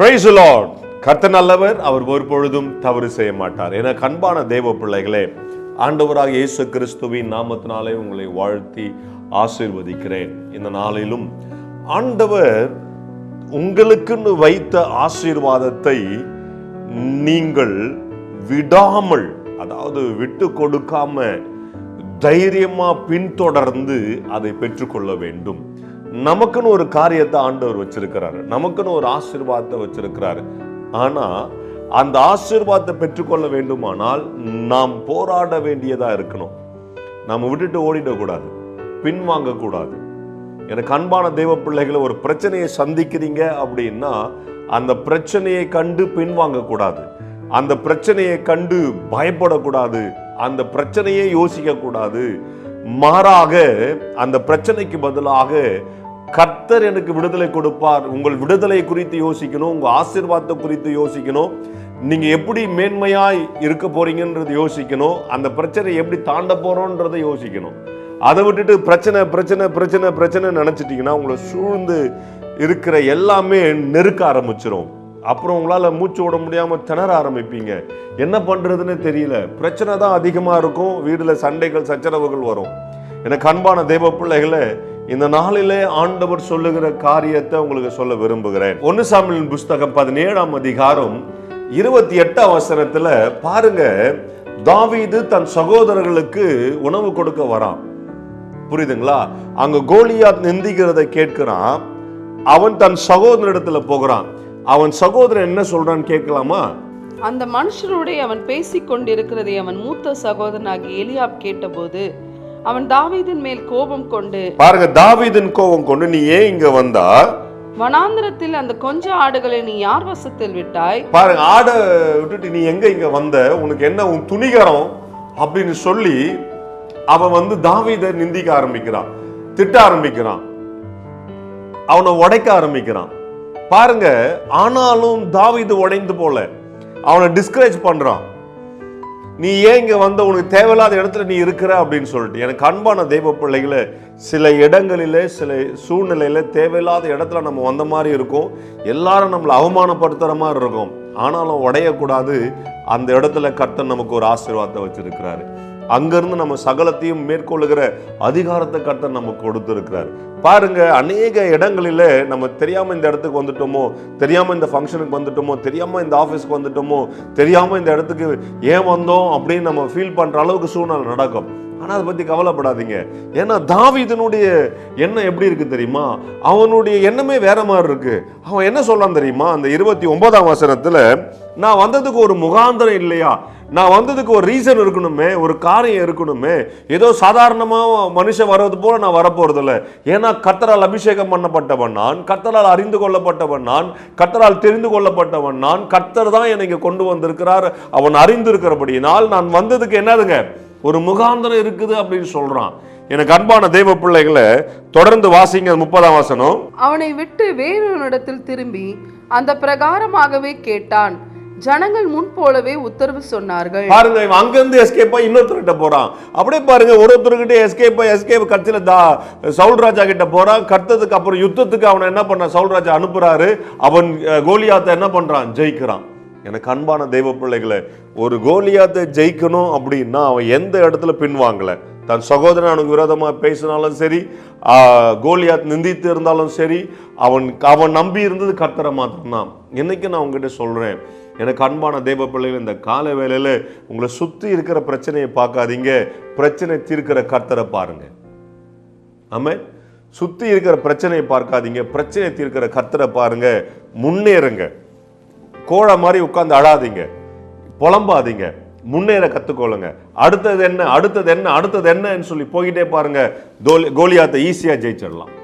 Price Lord கர்த்த நல்லவர். அவர் ஒரு பொழுதும் தவறு செய்ய மாட்டார். என கண்பான தேவ பிள்ளைகளே ஆண்டவராக இயேசு கிறிஸ்துவின் நாமத்தினாலே உங்களை வாழ்த்தி ஆசீர்வதிக்கிறேன். இந்த நாளிலும் ஆண்டவர் உங்களுக்குன்னு வைத்த ஆசீர்வாதத்தை நீங்கள் விடாமல் அதாவது விட்டு கொடுக்காம தைரியமாக பின்தொடர்ந்து அதை பெற்றுக்கொள்ள வேண்டும். நமக்குன்னு ஒரு காரியத்தை ஆண்டவர் வச்சிருக்கிறாரு. நமக்குன்னு ஒரு ஆசீர்வாதத்தை வச்சிருக்கிறாரு. ஆனால் அந்த ஆசீர்வாதத்தை பெற்றுக்கொள்ள வேண்டுமானால் நாம் போராட வேண்டியதாக இருக்கணும். நம்ம விட்டுட்டு ஓடிடக்கூடாது. பின்வாங்கக்கூடாது. எனக்கு அன்பான தெய்வ பிள்ளைகளை ஒரு பிரச்சனையை சந்திக்கிறீங்க அப்படின்னா அந்த பிரச்சனையை கண்டு பின்வாங்கக்கூடாது. அந்த பிரச்சனையை கண்டு பயப்படக்கூடாது. அந்த பிரச்சனையே யோசிக்க கூடாது. மாறாக அந்த பிரச்சனைக்கு பதிலாக கர்த்தர் எனக்கு விடுதலை கொடுப்பார். உங்கள் விடுதலை குறித்து யோசிக்கணும் உங்கள் ஆசீர்வாதத்தை குறித்து யோசிக்கணும். நீங்கள் எப்படி மேன்மையாய் இருக்க போறீங்கன்றது யோசிக்கணும். அந்த பிரச்சனை எப்படி தாண்ட போகிறோன்றதை யோசிக்கணும். அதை விட்டுட்டு பிரச்சனை பிரச்சனை பிரச்சனை பிரச்சனை நினச்சிட்டிங்கன்னா உங்களை சூழ்ந்து இருக்கிற எல்லாமே நெருக்க ஆரம்பிச்சிடும் அப்புறம் உங்களால மூச்சு விட முடியாமல் திணற ஆரம்பிப்பீங்க. என்ன பண்றதுன்னு தெரியல. பிரச்சனை தான் அதிகமா இருக்கும். வீடுல சண்டைகள் சச்சரவுகள் வரும். எனக்கு அன்பான தெய்வ பிள்ளைகளை இந்த நாளிலே ஆண்டவர் சொல்லுகிற காரியத்தை உங்களுக்கு சொல்ல விரும்புகிறேன். ஒன்று சாமியின் புஸ்தகம் பதினேழாம் அதிகாரம் இருபத்தி எட்டாம் வசனத்துல பாருங்க தாவீது தன் சகோதரர்களுக்கு உணவு கொடுக்க வரான். புரியுதுங்களா? அங்க கோலியாத் நிந்திக்கிறதை கேட்கிறான். அவன் தன் சகோதரனிடத்துல போகிறான். அவன் சகோதரன் என்ன சொல்றான்னு கேட்கலாமா? அந்த மனுஷரோடே அவன் பேசிக் கொண்டிருக்கிறதை அவன் மூத்த சகோதரனாகிய எலியாப் கேட்டபோது அவன் தாவீதின் மேல் கோபம் கொண்டு பாருங்க தாவீதின் கோபம் கொண்டு நீ ஏன் இங்க வந்தா? வனாந்திரத்தில் அந்த கொஞ்ச ஆடுகளை நீ யார் வசத்தில் விட்டாய்? பாருங்க ஆடை விட்டுட்டு நீ எங்க இங்க வந்த? உனக்கு என்ன உன் துணிகரம்? அப்படின்னு சொல்லி அவன் வந்து தாவீதை நிந்திக்க ஆரம்பிக்கிறான் திட்ட ஆரம்பிக்கிறான் அவனை உடைக்க ஆரம்பிக்கிறான். பாருங்க ஆனாலும் தாவிது உடைந்து போல. அவனை டிஸ்கரேஜ் பண்றான். நீ ஏன் இங்க வந்த? உனக்கு தேவையில்லாத இடத்துல நீ இருக்கிற அப்படின்னு சொல்லிட்டு. எனக்கு அன்பான தெய்வ பிள்ளைகளை சில இடங்களில் சில சூழ்நிலையில தேவையில்லாத இடத்துல நம்ம வந்த மாதிரி இருக்கும். எல்லாரும் நம்மளை அவமானப்படுத்துற மாதிரி இருக்கும். ஆனாலும் உடையக்கூடாது. அந்த இடத்துல கர்த்தன் நமக்கு ஒரு ஆசீர்வாதத்தை வச்சிருக்கிறாரு. அங்கிருந்து நம்ம சகலத்தையும் மேற்கொள்ளுகிற அதிகாரத்தை கர்த்தர் நமக்கு கொடுத்துருக்கிறார். பாருங்க அநேக இடங்களில் நம்ம தெரியாமல் இந்த இடத்துக்கு வந்துட்டோமோ தெரியாமல் இந்த ஃபங்க்ஷனுக்கு வந்துட்டோமோ தெரியாமல் இந்த ஆஃபீஸ்க்கு வந்துட்டோமோ தெரியாமல் இந்த இடத்துக்கு ஏன் வந்தோம் அப்படின்னு நம்ம ஃபீல் பண்ணுற அளவுக்கு சூழ்நிலை நடக்கும். ஆனால் அதை பற்றி கவலைப்படாதீங்க. ஏன்னா தாவிதனுடைய எண்ணம் எப்படி இருக்கு தெரியுமா? அவனுடைய எண்ணமே வேற மாதிரி இருக்கு. அவன் என்ன சொல்லான் தெரியுமா? அந்த இருபத்தி ஒன்பதாம் வசனத்தில் நான் வந்ததுக்கு ஒரு முகாந்திரம் இல்லையா? நான் வந்ததுக்கு ஒரு ரீசன் இருக்கணுமே ஒரு காரியம் இருக்கணுமே. ஏதோ சாதாரணமாக மனுஷன் வர்றது போல நான் வரப்போறது இல்லை ஏன்னா கத்தரால் அபிஷேகம் பண்ணப்பட்டவன் நான் கத்தரால் அறிந்து கொள்ளப்பட்டவன் நான் கத்தரால் தெரிந்து கொள்ளப்பட்டவன் நான் கத்தர் தான் என்னை கொண்டு வந்திருக்கிறார். அவன் அறிந்திருக்கிறபடியினால் நான் வந்ததுக்கு என்னதுங்க? ஒரு முகாந்திரம் இருக்குது அப்படின்னு சொல்றான். எனக்கு அன்பான தெய்வ பிள்ளைகளை தொடர்ந்து வாசிங்க முப்பதாம் வசனம். அவனை விட்டு வேறொருடத்தில் திரும்பி அந்த பிரகாரமாகவே கேட்டான். ஜனங்கள் முன் போலவே உத்தரவு சொன்னார்கள். பாருங்க இவன் அங்கிருந்து எஸ்கேப் ஆகி இன்னொருத்தர்கிட்ட போறான். அப்படியே பாருங்க ஒரு ஒருத்தர்கிட்ட எஸ்கேப் எஸ்கேப் கட்சியில தா சவுல் ராஜா கிட்ட போறான். கர்த்ததுக்கு அப்புறம் யுத்தத்துக்கு அவனை என்ன பண்ண சவுல் ராஜா அனுப்புறாரு. அவன் கோலியாத்த என்ன பண்றான்? ஜெயிக்கிறான். எனக்கு அன்பான தெய்வ பிள்ளைகளை ஒரு கோலியாத்தை ஜெயிக்கணும் அப்படின்னா அவன் எந்த இடத்துல பின்வாங்கல தன் சகோதரன் அவனுக்கு விரோதமாக பேசினாலும் சரி கோலியாத் நிந்தித்து இருந்தாலும் சரி அவன் அவன் நம்பி இருந்தது கர்த்தரை மாத்திரம்தான். என்னைக்கு நான் உங்ககிட்ட சொல்றேன்? எனக்கு அன்பான தெய்வ பிள்ளைகள் இந்த கால வேலையில் உங்களை சுற்றி இருக்கிற பிரச்சனையை பார்க்காதீங்க. பிரச்சனை தீர்க்கிற கர்த்தரை பாருங்க. ஆமே சுற்றி இருக்கிற பிரச்சனையை பார்க்காதீங்க. பிரச்சனை தீர்க்கிற கர்த்தரை பாருங்க. முன்னேறுங்க. கோழை மாதிரி உட்காந்து அழாதீங்க. புலம்பாதீங்க. முன்னேற கத்துக்கொள்ளுங்க. அடுத்தது என்ன? அடுத்தது என்ன? அடுத்தது என்னன்னு சொல்லி போய்கிட்டே பாருங்க. கோலி கோலியாத்தை ஈஸியா ஜெயிச்சிடலாம்.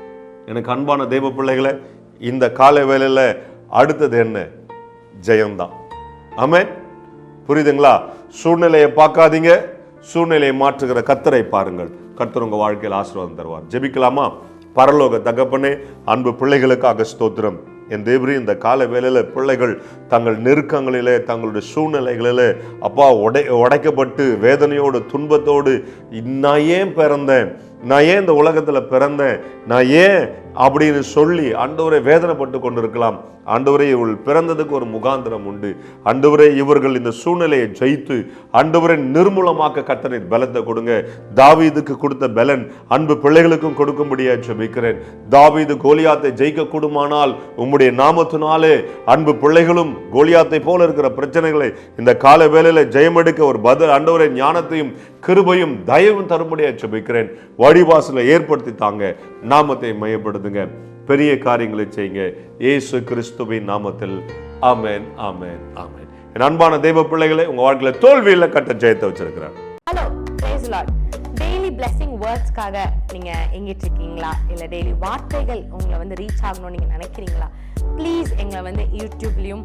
எனக்கு அன்பான தெய்வ பிள்ளைகளை இந்த காலை வேலையில் அடுத்தது என்ன? ஜெயம்தான். ஆமென். புரியுதுங்களா? சூழ்நிலையை பார்க்காதீங்க. சூழ்நிலையை மாற்றுகிற கத்தரை பாருங்கள். கர்த்தர் உங்கள் வாழ்க்கையில் ஆசீர்வாதம் தருவார். ஜெபிக்கலாமா? பரலோக தகப்பனே அன்பு பிள்ளைகளுக்காக ஸ்தோத்திரம். என் தேவரி இந்த கால வேலையில் பிள்ளைகள் தங்கள் நெருக்கங்களிலே தங்களுடைய சூழ்நிலைகளிலே அப்பா உடை உடைக்கப்பட்டு வேதனையோடு துன்பத்தோடு நான் ஏன் பிறந்தேன். நான் ஏன் இந்த உலகத்தில் பிறந்தேன்? நான் ஏன் அப்படின்னு சொல்லி ஆண்டவரை வேதனைப்பட்டு கொண்டிருக்கலாம். ஆண்டவரே இவள் பிறந்ததுக்கு ஒரு முகாந்திரம் உண்டு. ஆண்டவரே இவர்கள் இந்த சூழ்நிலையை ஜெயித்து ஆண்டவரை நிர்மூலமாக்க கத்தனை பலத்தை கொடுங்க. தாவீதுக்கு கொடுத்த பலன் அன்பு பிள்ளைகளுக்கும் கொடுக்கும்படியா ஜெபிக்கிறேன். தாவீது கோலியாத்தை ஜெயிக்க கூடுமானால் உம்முடைய நாமத்தினாலே அன்பு பிள்ளைகளும் கோலியாத்தை போல இருக்கிற பிரச்சனைகளை இந்த கால வேலையில் ஜெயமெடுக்க ஒரு பதில் ஆண்டவரை ஞானத்தையும் கிருபையும் தயவும் தரும்படியா ஜெபிக்கிறேன். வழிவாசலை ஏற்படுத்தி தாங்க. நாமத்தை மையப்படுத்துங்க. பெரிய காரியங்களை செய்யுங்க. இயேசு கிறிஸ்துவின் நாமத்தில். ஆமேன் ஆமேன் ஆமேன். என் அன்பான தெய்வ பிள்ளைகளை உங்க வாழ்க்கையில தோல்வியில கட்ட ஜெயத்தை வச்சிருக்கிறேன். ஹலோ டெய்லி பிளெஸிங் வேர்ட்ஸ்க்காக நீங்க எங்கிட்டு இருக்கீங்களா? இல்ல டெய்லி வார்த்தைகள் உங்களை வந்து ரீச் ஆகணும்னு நீங்க நினைக்கிறீங்களா? ப்ளீஸ் எங்களை வந்து யூடியூப்லயும்